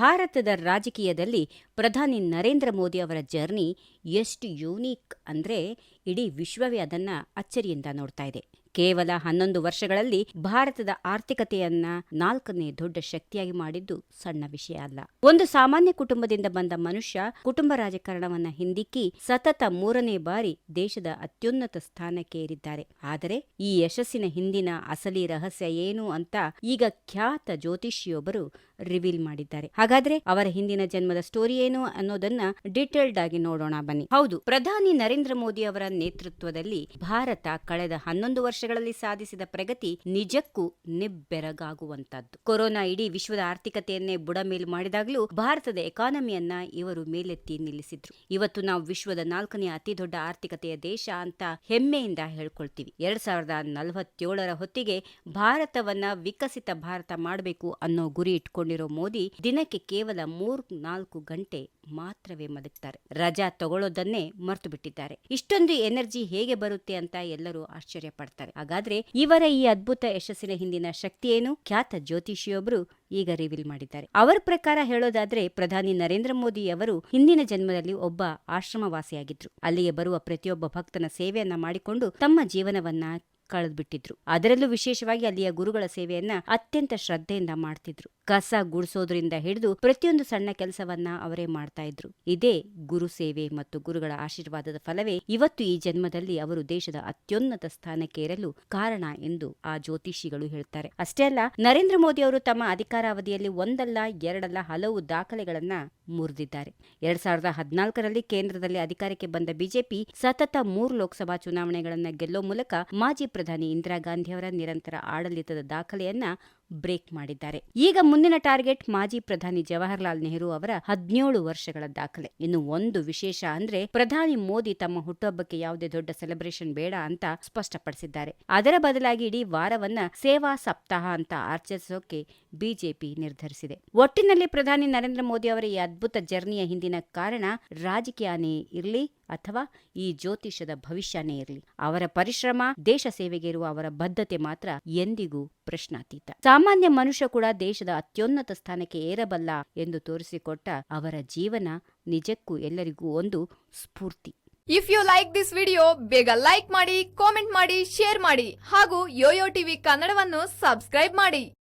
ಭಾರತದ ರಾಜಕೀಯದಲ್ಲಿ ಪ್ರಧಾನಿ ನರೇಂದ್ರ ಮೋದಿ ಅವರ ಜರ್ನಿ ಎಷ್ಟು ಯೂನಿಕ್ ಅಂದ್ರೆ ಇಡೀ ವಿಶ್ವವೇ ಅದನ್ನ ಅಚ್ಚರಿಯಿಂದ ನೋಡ್ತಾ ಇದೆ. ಕೇವಲ ಹನ್ನೊಂದು ವರ್ಷಗಳಲ್ಲಿ ಭಾರತದ ಆರ್ಥಿಕತೆಯನ್ನ ನಾಲ್ಕನೇ ದೊಡ್ಡ ಶಕ್ತಿಯಾಗಿ ಮಾಡಿದ್ದು ಸಣ್ಣ ವಿಷಯ ಅಲ್ಲ. ಒಂದು ಸಾಮಾನ್ಯ ಕುಟುಂಬದಿಂದ ಬಂದ ಮನುಷ್ಯ ಕುಟುಂಬ ರಾಜಕಾರಣವನ್ನ ಹಿಂದಿಕ್ಕಿ ಸತತ ಮೂರನೇ ಬಾರಿ ದೇಶದ ಅತ್ಯುನ್ನತ ಸ್ಥಾನಕ್ಕೆ ಏರಿದ್ದಾರೆ ಆದರೆ ಈ ಯಶಸ್ಸಿನ ಹಿಂದಿನ ಅಸಲಿ ರಹಸ್ಯ ಏನು ಅಂತ ಈಗ ಖ್ಯಾತ ಜ್ಯೋತಿಷಿಯೊಬ್ಬರು ರಿವೀಲ್ ಮಾಡಿದ್ದಾರೆ. ಹಾಗಾದ್ರೆ ಅವರ ಹಿಂದಿನ ಜನ್ಮದ ಸ್ಟೋರಿ ಏನು ಅನ್ನೋದನ್ನ ಡೀಟೇಲ್ಡ್ ಆಗಿ ನೋಡೋಣ ಬನ್ನಿ. ಹೌದು, ಪ್ರಧಾನಿ ನರೇಂದ್ರ ಮೋದಿ ಅವರ ನೇತೃತ್ವದಲ್ಲಿ ಭಾರತ ಕಳೆದ ಹನ್ನೊಂದು ವರ್ಷಗಳಲ್ಲಿ ಸಾಧಿಸಿದ ಪ್ರಗತಿ ನಿಜಕ್ಕೂ ನಿಬ್ಬೆರಗಾಗುವಂತದ್ದು ಕೊರೋನಾ ಇಡೀ ವಿಶ್ವದ ಆರ್ಥಿಕತೆಯನ್ನೇ ಬುಡಮೇಲು ಮಾಡಿದಾಗಲೂ ಭಾರತದ ಎಕಾನಮಿಯನ್ನ ಇವರು ಮೇಲೆತ್ತಿ ನಿಲ್ಲಿಸಿದ್ರು. ಇವತ್ತು ನಾವು ವಿಶ್ವದ ನಾಲ್ಕನೇ ಅತಿ ದೊಡ್ಡ ಆರ್ಥಿಕತೆಯ ದೇಶ ಅಂತ ಹೆಮ್ಮೆಯಿಂದ ಹೇಳ್ಕೊಳ್ತೀವಿ. ಎರಡ್ ಸಾವಿರದ ನಲವತ್ತೇಳರ ಹೊತ್ತಿಗೆ ಭಾರತವನ್ನ ವಿಕಸಿತ ಭಾರತ ಮಾಡಬೇಕು ಅನ್ನೋ ಗುರಿ ಇಟ್ಕೊಂಡಿರೋ ಮೋದಿ ದಿನಕ್ಕೆ ಕೇವಲ ಮೂರ್ ನಾಲ್ಕು ಗಂಟೆ ಮಾತ್ರವೇ ಮದಗ್ತಾರೆ ರಜಾ ತಗೊಳ್ಳೋದನ್ನೇ ಮರ್ತು ಬಿಟ್ಟಿದ್ದಾರೆ. ಇಷ್ಟೊಂದು ಎನರ್ಜಿ ಹೇಗೆ ಬರುತ್ತೆ ಅಂತ ಎಲ್ಲರೂ ಆಶ್ಚರ್ಯ ಪಡ್ತಾರೆ. ಹಾಗಾದ್ರೆ ಇವರ ಈ ಅದ್ಭುತ ಯಶಸ್ಸಿನ ಹಿಂದಿನ ಶಕ್ತಿ ಏನು? ಖ್ಯಾತ ಜ್ಯೋತಿಷಿಯೊಬ್ಬರು ಈಗ ರಿವೀಲ್ ಮಾಡಿದ್ದಾರೆ. ಅವರ ಪ್ರಕಾರ ಹೇಳೋದಾದ್ರೆ ಪ್ರಧಾನಿ ನರೇಂದ್ರ ಮೋದಿ ಅವರು ಹಿಂದಿನ ಜನ್ಮದಲ್ಲಿ ಒಬ್ಬ ಆಶ್ರಮವಾಸಿಯಾಗಿದ್ರು. ಅಲ್ಲಿಗೆ ಬರುವ ಪ್ರತಿಯೊಬ್ಬ ಭಕ್ತನ ಸೇವೆಯನ್ನ ಮಾಡಿಕೊಂಡು ತಮ್ಮ ಜೀವನವನ್ನ ಕಳೆದ್ಬಿಟ್ಟಿದ್ರು. ಅದರಲ್ಲೂ ವಿಶೇಷವಾಗಿ ಅಲ್ಲಿಯ ಗುರುಗಳ ಸೇವೆಯನ್ನ ಅತ್ಯಂತ ಶ್ರದ್ಧೆಯಿಂದ ಮಾಡ್ತಿದ್ರು. ಕಸ ಗುಡಿಸೋದ್ರಿಂದ ಹಿಡಿದು ಪ್ರತಿಯೊಂದು ಸಣ್ಣ ಕೆಲಸವನ್ನ ಅವರೇ ಮಾಡ್ತಾ ಇದ್ರು. ಇದೇ ಗುರು ಸೇವೆ ಮತ್ತು ಗುರುಗಳ ಆಶೀರ್ವಾದದ ಫಲವೇ ಇವತ್ತು ಈ ಜನ್ಮದಲ್ಲಿ ಅವರು ದೇಶದ ಅತ್ಯುನ್ನತ ಸ್ಥಾನಕ್ಕೆ ಏರಲು ಕಾರಣ ಎಂದು ಆ ಜ್ಯೋತಿಷಿಗಳು ಹೇಳ್ತಾರೆ. ಅಷ್ಟೇ ಅಲ್ಲ, ನರೇಂದ್ರ ಮೋದಿ ಅವರು ತಮ್ಮ ಅಧಿಕಾರಾವಧಿಯಲ್ಲಿ ಒಂದಲ್ಲ, ಎರಡಲ್ಲ ಹಲವು ದಾಖಲೆಗಳನ್ನ ಮುರಿದಿದ್ದಾರೆ. ಎರಡ್ ಸಾವಿರದ ಹದಿನಾಲ್ಕರಲ್ಲಿ ಕೇಂದ್ರದಲ್ಲಿ ಅಧಿಕಾರಕ್ಕೆ ಬಂದ ಬಿಜೆಪಿ ಸತತ ಮೂರು ಲೋಕಸಭಾ ಚುನಾವಣೆಗಳನ್ನ ಗೆಲ್ಲೋ ಮೂಲಕ ಮಾಜಿ ಪ್ರಧಾನಿ ಇಂದಿರಾ ಗಾಂಧಿ ಅವರ ನಿರಂತರ ಆಡಳಿತದ ದಾಖಲೆಯನ್ನ ಬ್ರೇಕ್ ಮಾಡಿದ್ದಾರೆ. ಈಗ ಮುಂದಿನ ಟಾರ್ಗೆಟ್ ಮಾಜಿ ಪ್ರಧಾನಿ ಜವಾಹರ್ಲಾಲ್ ನೆಹರು ಅವರ ಹದಿನೇಳು ವರ್ಷಗಳ ದಾಖಲೆ. ಇನ್ನು ಒಂದು ವಿಶೇಷ ಅಂದ್ರೆ ಪ್ರಧಾನಿ ಮೋದಿ ತಮ್ಮ ಹುಟ್ಟುಹಬ್ಬಕ್ಕೆ ಯಾವುದೇ ದೊಡ್ಡ ಸೆಲೆಬ್ರೇಷನ್ ಬೇಡ ಅಂತ ಸ್ಪಷ್ಟಪಡಿಸಿದ್ದಾರೆ. ಅದರ ಬದಲಾಗಿ ಇಡೀ ವಾರವನ್ನ ಸೇವಾ ಸಪ್ತಾಹ ಅಂತ ಆಚರಿಸೋಕೆ ಬಿಜೆಪಿ ನಿರ್ಧರಿಸಿದೆ. ಒಟ್ಟಿನಲ್ಲಿ ಪ್ರಧಾನಿ ನರೇಂದ್ರ ಮೋದಿ ಅವರ ಈ ಅದ್ಭುತ ಜರ್ನಿಯ ಹಿಂದಿನ ಕಾರಣ ರಾಜಕೀಯನೇ ಇರಲಿ ಅಥವಾ ಈ ಜ್ಯೋತಿಷದ ಭವಿಷ್ಯನೇ ಇರಲಿ. ಅವರ ಪರಿಶ್ರಮ, ದೇಶ ಸೇವೆಗೆ ಇರುವ ಅವರ ಬದ್ಧತೆ ಮಾತ್ರ ಎಂದಿಗೂ ಪ್ರಶ್ನಾತೀತ. ಸಾಮಾನ್ಯ ಮನುಷ್ಯ ಕೂಡ ದೇಶದ ಅತ್ಯುನ್ನತ ಸ್ಥಾನಕ್ಕೆ ಏರಬಲ್ಲ ಎಂದು ತೋರಿಸಿಕೊಟ್ಟ ಅವರ ಜೀವನ ನಿಜಕ್ಕೂ ಎಲ್ಲರಿಗೂ ಒಂದು ಸ್ಫೂರ್ತಿ. If you like this video ಬೇಗ ಲೈಕ್ ಮಾಡಿ ಕಾಮೆಂಟ್ ಮಾಡಿ ಶೇರ್ ಮಾಡಿ ಹಾಗೂ ಯೋಯೋ ಟಿವಿ ಕನ್ನಡವನ್ನು ಸಬ್ಸ್ಕ್ರೈಬ್ ಮಾಡಿ.